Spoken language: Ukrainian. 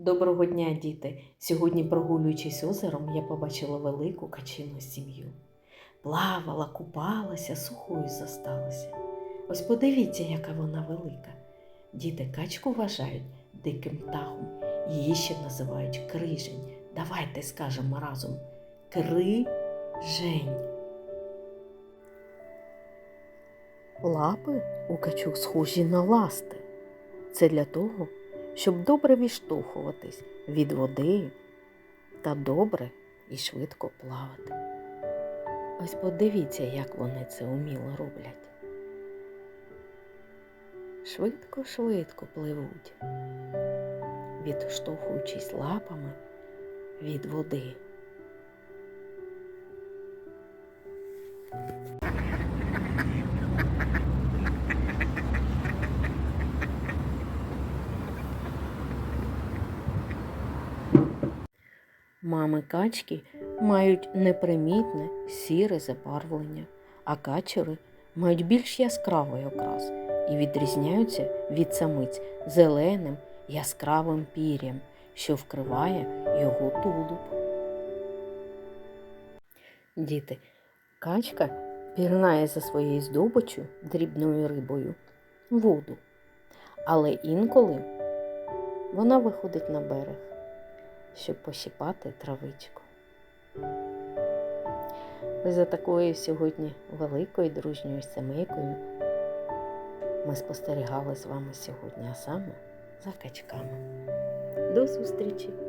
Доброго дня, діти! Сьогодні, прогулюючись озером, я побачила велику качину сім'ю. Плавала, купалася, сухою зосталася. Ось подивіться, яка вона велика. Діти качку вважають диким птахом. Її ще називають крижень. Давайте скажемо разом крижень. Лапи у качок схожі на ласти. Це для того, щоб добре відштовхуватись від води та добре і швидко плавати. Ось подивіться, як вони це уміло роблять. Швидко-швидко пливуть, відштовхуючись лапами від води. Мами качки мають непримітне сіре забарвлення, а качери мають більш яскравий окрас і відрізняються від самиць зеленим яскравим пір'ям, що вкриває його тулуб. Діти, качка пірнає за своєю здобичю дрібною рибою воду, але інколи вона виходить на берег щоб посіпати травичку. Ось за такою сьогодні великою дружньою сімейкою ми спостерігали з вами сьогодні, а саме за качками. До зустрічі!